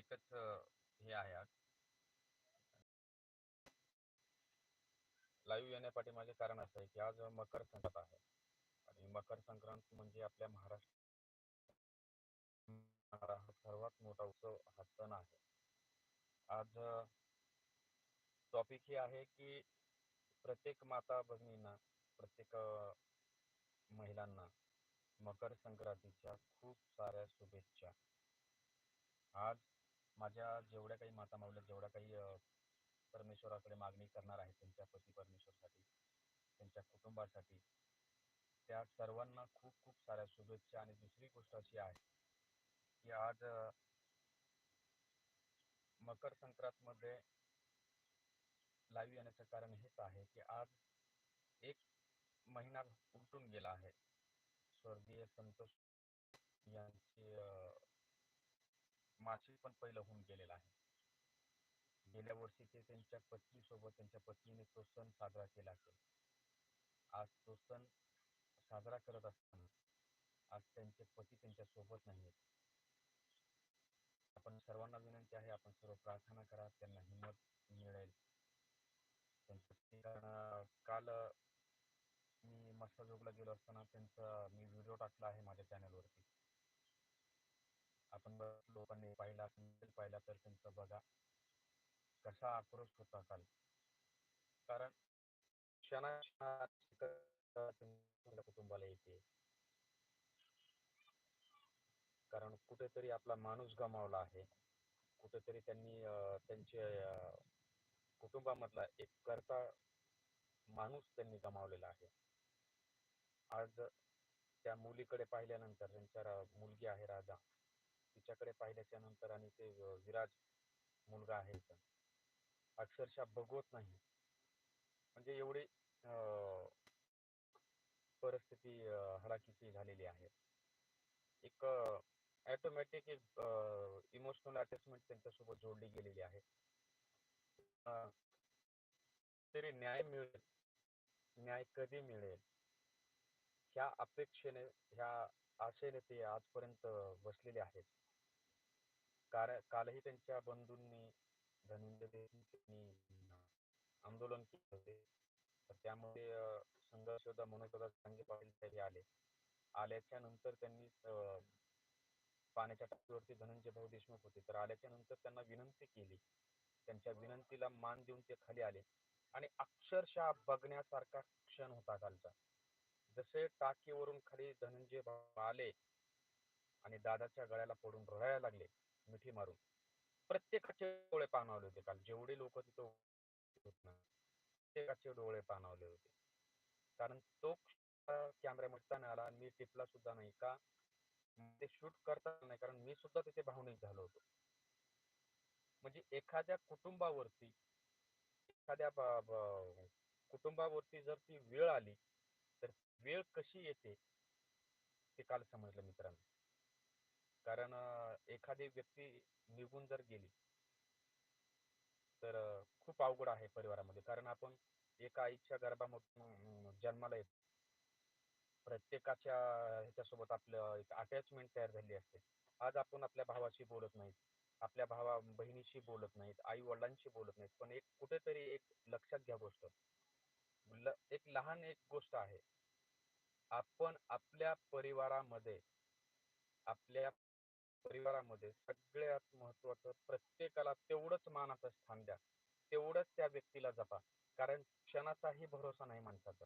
एकच हे आहे आज. लाईव्ह येण्यापाठी माझे कारण असं आहे की आज मकर संक्रांत आहे. आणि मकर संक्रांत म्हणजे आपल्या महाराष्ट्र सर्वात मोठा उत्सव हा सण आहे. आज टॉपिक हे आहे की प्रत्येक माता भगिनींना प्रत्येक महिलांना मकर संक्रांतीच्या खूप साऱ्या शुभेच्छा. आज माझ्या जेवढ्या काही माता माऊल्या जेवढ्या काही परमेश्वराकडे मागणी करणार आहे त्यांच्या पती परमेश्वरसाठी त्यांच्या कुटुंबासाठी त्या सर्वांना खूप खूप साऱ्या शुभेच्छा आणि दुसरी गोष्ट अशी आहे की आज मकर संक्रांत मध्ये लाईव्ह येण्याचं कारण हेच आहे की आज एक महिना उलटून गेला आहे. स्वर्गीय संतोष यांची मासिक पण पहिलं होऊन गेलेलं आहे. गेल्या वर्षी ते त्यांच्या पत्नीसोबत त्यांच्या पत्नीने तो सण साजरा केला असेल. आज तो सण साजरा करत असताना आज त्यांचे पती त्यांच्यासोबत नाही आहेत. आपण सर्वांना विनंती आहे आपण सर्व प्रार्थना करा त्यांना हिंमत मिळेल. त्यांचं काल मी मी मस्ताजोगला गेलो असताना त्यांचा मी व्हिडिओ टाकला आहे माझ्या चॅनलवरती आपण लोकांनी पाहिला असेल पाहिला तर त्यांचं बघा कसा आक्रोश होता काल. कारण क्षणा कुटुंबाला येते. कारण कुठेतरी आपला माणूस गमावला आहे. कुठेतरी त्यांनी त्यांचे कुटुंबामधला एक करता माणूस त्यांनी गमावलेला आहे. आज त्या मुलीकडे पाहिल्यानंतर त्यांच्या मुलगी आहे राधा त्याच्याकडे पाहिल्याच्या नंतर आणि ते विराज मुलगा आहे अक्षरशः बघवत नाही. म्हणजे एवढी परिस्थिती अं, हलाखीची झालेली आहे. एक ॲटोमॅटिक एक इमोशनल अटॅचमेंट त्यांच्यासोबत जोडली गेलेली आहे. तरी न्याय मिळेल. न्याय कधी मिळेल? ह्या अपेक्षेने ह्या आशेने ते आजपर्यंत बसलेले आहेत. कार कालही त्यांच्या बंधूंनी धनंजय देशमुखांनी आंदोलन केले होते. तर त्यामध्ये संघर्ष होता सांगे पाटील तरी आले. आल्याच्यानंतर त्यांनी पाण्याच्या टाकीवरती धनंजय भाऊ देशमुख होते. तर आल्याच्यानंतर त्यांना विनंती केली. त्यांच्या विनंतीला मान देऊन ते खाली आले. आणि अक्षरशः बघण्यासारखा क्षण होता कालचा. जसे टाकीवरून खाली धनंजय भाऊ आले आणि दादाच्या गळ्याला पडून रडायला लागले मिठी मारून. प्रत्येकाचे डोळे पाणावले होते काल. जेवढे लोक तिथं प्रत्येकाचे डोळे पाणावले होते. कारण तो कॅमेऱ्यामध्ये नाही आला मी टिपला सुद्धा नाही का ते शूट करता नाही. कारण मी सुद्धा तिथे भावनिक झालो होतो. म्हणजे एखाद्या कुटुंबावरती एखाद्या कुटुंबावरती जर ती वेळ आली तर वेळ कशी येते ते काल समजलं मित्रांनो. कारण एखादी व्यक्ती निघून जर गेली तर खूप अवघड आहे परिवारामध्ये. कारण आपण एका आईच्या गर्भामधून जन्माला येतो. प्रत्येकाच्या ह्याच्यासोबत आपलं एक अटॅचमेंट तयार झाली असते. आज आपण आपल्या भावाशी बोलत नाहीत. आपल्या भावा बहिणीशी बोलत नाहीत. आई वडिलांशी बोलत नाहीत. पण एक कुठेतरी एक लक्षात घ्या गोष्ट. ल- एक लहान एक गोष्ट आहे. आपण आपल्या परिवारामध्ये आपल्या परिवारामध्ये सगळ्यात महत्वाचं प्रत्येकाला तेवढंच मानाचं स्थान द्या. तेवढंच त्या व्यक्तीला जपा. कारण क्षणाचाही भरोसा नाही माणसाचा.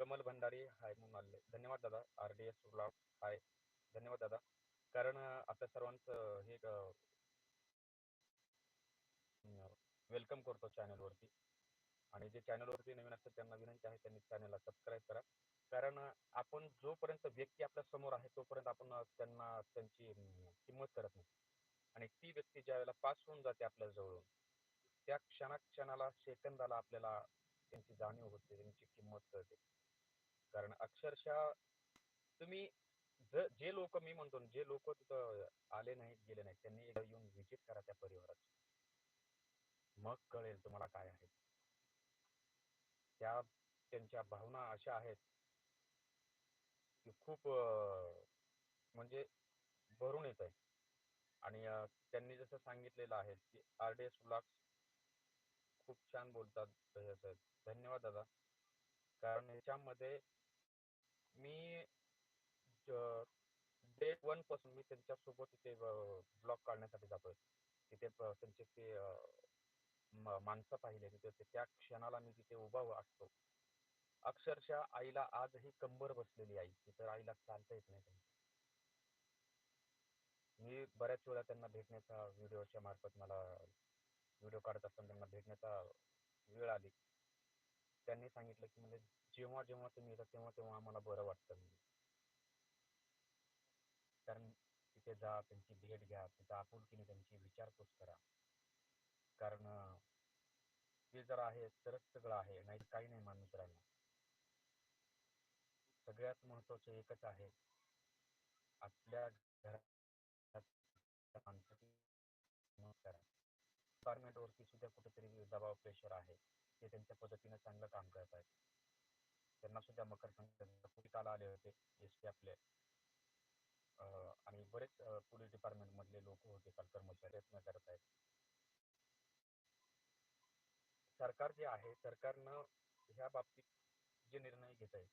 कमल भंडारी हाय म्हणून आले धन्यवाद दादा. आर डी एस ब्लॉग हाय. धन्यवाद दादा. कारण आता सर्वांचं हे वेलकम करतो चॅनलवरती आणि जे चॅनलवरती नवीन असतात त्यांना विनंती आहे त्यांनी चॅनलला सबस्क्राईब करा. कारण आपण जोपर्यंत व्यक्ती आपल्यासमोर आहे तोपर्यंत आपण त्यांना त्यांची किंमत करत नाही. आणि ती व्यक्ती ज्या वेळेला पास होऊन जाते आपल्या जवळून त्या क्षणाक्षणाला सेकंदाला आपल्याला त्यांची जाणीव होते त्यांची किंमत कळते. कारण अक्षरशः तुम्ही ज- जे लोक मी म्हणतो जे लोक तिथं आले नाहीत गेले नाहीत त्यांनी एकदा येऊन व्हिजिट करा त्या परिवाराची मग कळेल तुम्हाला काय आहे. त्या त्यांच्या भावना अशा आहेत की खूप म्हणजे भरून येत आहे. आणि त्यांनी जसं सांगितलेलं आहे की आर डी एस ब्लॉक्स खूप छान बोलतात साहेब धन्यवाद दादा. कारण याच्यामध्ये मी डे वनपासून मी त्यांच्यासोबत तिथे ब्लॉग काढण्यासाठी जातोय. तिथे त्यांचे ते माणसं पाहिले. तिथे त्या क्षणाला मी तिथे उभा असतो. अक्षरशः आईला आजही कंबर बसलेली आई तर आईला चालता येत नाही मी बऱ्याच वेळा त्यांना भेटण्याचा व्हिडिओच्या मार्फत मला व्हिडिओ काढत असताना त्यांना भेटण्याचा वेळ आली. त्यांनी सांगितलं की म्हणजे जेव्हा जेव्हा तुम्ही येतात तेव्हा तेव्हा आम्हाला बरं वाटतं म्हणजे. कारण तिथे जा त्यांची भेट घ्या तिथं आपुलकीने त्यांची विचारपूस करा. कारण ते जर आहे तरच सगळं आहे नाही काही नाही मान मित्रांनो सगळ्यात महत्वाचं एकच आहे. आपल्या डिपार्टमेंट वरती सुद्धा कुठेतरी दबाव प्रेशर आहे. ते त्यांच्या पद्धतीने चांगलं काम करत आहेत. त्यांना सुद्धा मकर संक्रांत काल आले होते एस टी आपले आणि बरेच पोलीस डिपार्टमेंट मधले लोक होते काल कर्मचारी प्रयत्न करत आहेत. सरकार जे आहे सरकारनं ह्या बाबतीत जे निर्णय घेत आहे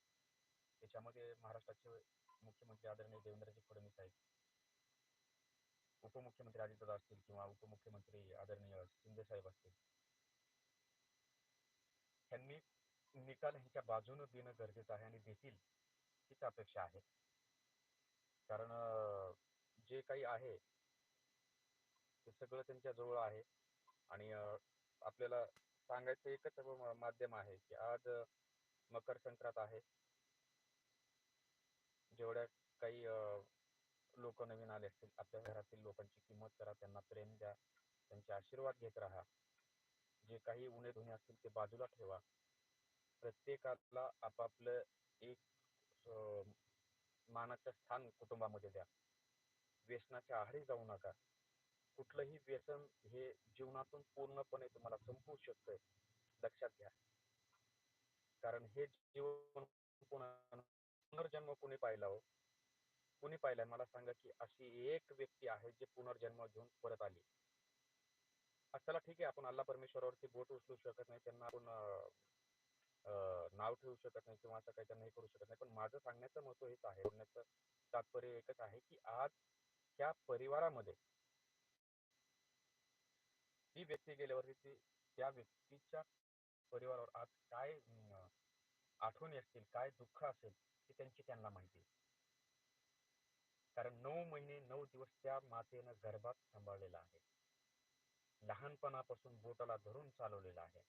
त्याच्यामध्ये महाराष्ट्राचे मुख्यमंत्री आदरणीय देवेंद्रजी फडणवीस आहेत. उपमुख्यमंत्री अजितदादा असतील किंवा उपमुख्यमंत्री आदरणीय शिंदे साहेब असतील. त्यांनी निकाल ह्यांच्या बाजूने देणं गरजेचं आहे आणि देतील हीच अपेक्षा आहे. कारण जे काही आहे ते सगळं त्यांच्या जवळ आहे. आणि आपल्याला सांगायचं एकच माध्यम आहे की आज मकर संक्रांत आहे. जेवढ्या काही लोक नवीन आले असतील आपल्या घरातील लोकांची किंमत करा त्यांना प्रेम द्या त्यांचे आशीर्वाद घेत राहा. जे काही उणे धुणे असतील ते बाजूला ठेवा. प्रत्येकाला आपापलं एक मानाचं स्थान कुटुंबामध्ये द्या. व्यसनाच्या आहारी जाऊ नका. कुठलंही व्यसन हे जीवनातून पूर्णपणे तुम्हाला संपवू शकतंय. लक्षात घ्या. कारण हे जीवन पुनर्जन्म कुणी पाहिला हो? कुणी पाहिलाय मला सांगा की अशी एक व्यक्ती आहे जी पुनर्जन्म घेऊन परत आली. चला ठीक आहे आपण अल्ला परमेश्वरावरती बोट उचलू शकत नाही त्यांना आपण नाव ठेवू शकत नाही किंवा असं काही त्यांना हे करू शकत नाही. पण माझं सांगण्याचं महत्त्व हेच आहे बोलण्याचं तात्पर्य एकच आहे की आज त्या परिवारामध्ये ती व्यक्ती गेल्यावरती ती त्या व्यक्तीच्या परिवारावर आज काय आठवणी असतील काय दुःख असेल ते त्यांची त्यांना माहिती कारण नऊ महिने नऊ दिवस त्या मातेनं गर्भात सांभाळलेला आहे. लहानपणापासून बोटाला धरून चालवलेला आहे.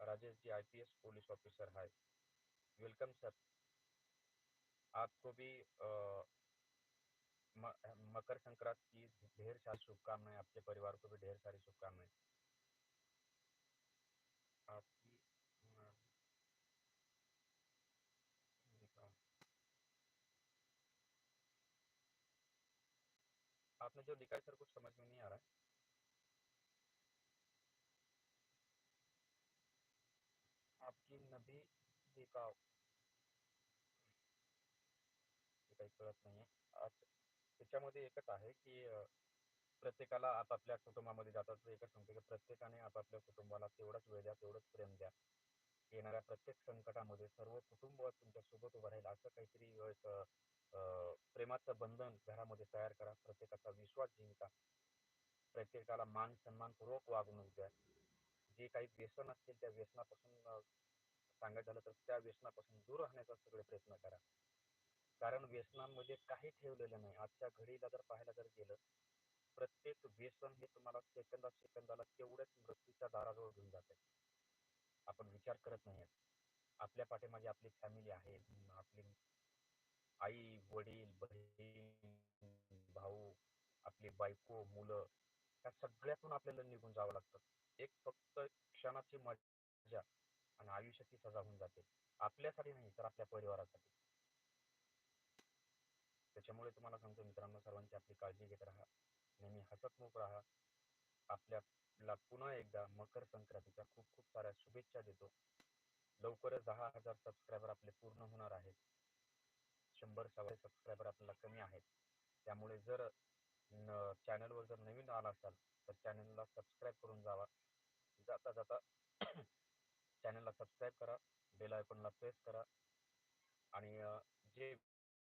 Rajesh ji I P S police officer है वेलकम सर. आपको भी अ, म, मकर संक्रांत की ढेर सारी शुभकामनाएं आपके परिवार को भी ढेर सारी शुभकामनाएं. आप जो लिखा है सर कुछ समझ में नहीं आ रहा है। आपकी नबी दिखाओ। काही कळत नाही त्याच्यामध्ये एकच आहे की प्रत्येकाला आपापल्या कुटुंबामध्ये जातात एकच सांगतो की प्रत्येकाने आपापल्या कुटुंबाला तेवढाच वेळ द्या तेवढंच प्रेम द्या. येणाऱ्या प्रत्येक संकटामध्ये सर्व कुटुंब तुमच्यासोबत उभं राहील. असं काहीतरी एक प्रेमाचं बंधन घरामध्ये तयार करा. प्रत्येकाचा विश्वास जिंका. प्रत्येकाला मान सन्मानपूर्वक वागणूक द्या. जे काही व्यसन असतील त्या व्यसनापासून सांगायचं झालं तर त्या व्यसनापासून दूर राहण्याचा सगळे प्रयत्न करा. कारण व्यसनांमध्ये काही ठेवलेलं नाही. आजच्या घडीला जर पाहायला जर गेलं प्रत्येक व्यसन हे तुम्हाला सेकंदा सेकंदाला तेवढ्याच मृत्यूच्या दाराजवळ घेऊन जाते आपण विचार करत नाही आपल्या पाठीमागे आपली फॅमिली आहे आपली आई वडील बहीण भाऊ आपली बायको मुलं या सगळ्यातून आपल्याला निघून जावं लागतं. एक फक्त क्षणाची मजा आणि आयुष्याची सजा होऊन जाते. आपल्यासाठी नाही तर आपल्या परिवारासाठी. त्याच्यामुळे तुम्हाला सांगतो मित्रांनो सर्वांची आपली काळजी घेत राहा. नेहमी हसतमुख राहा. आपल्याला पुन्हा एकदा मकर संक्रांतीच्या खूप खूप साऱ्या शुभेच्छा देतो. लवकरच दहा हजार सबस्क्रायबर आपले पूर्ण होणार आहेत. शंभर सव्वा सबस्क्रायबर आपल्याला कमी आहेत. त्यामुळे जर चॅनलवर जर नवीन आला असाल तर चॅनलला सबस्क्राईब करून जावा. जाता जाता चॅनलला सबस्क्राईब करा बेल आयकॉनला प्रेस करा. आणि जे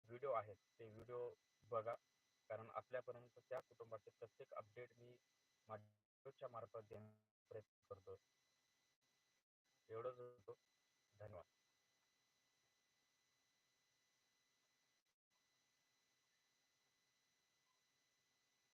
व्हिडिओ आहेत ते व्हिडिओ बघा. कारण आपल्यापर्यंत त्या कुटुंबाचे प्रत्येक अपडेट मी माझ्या मार्फत देण्याचा प्रयत्न करतो एवढंच होतो.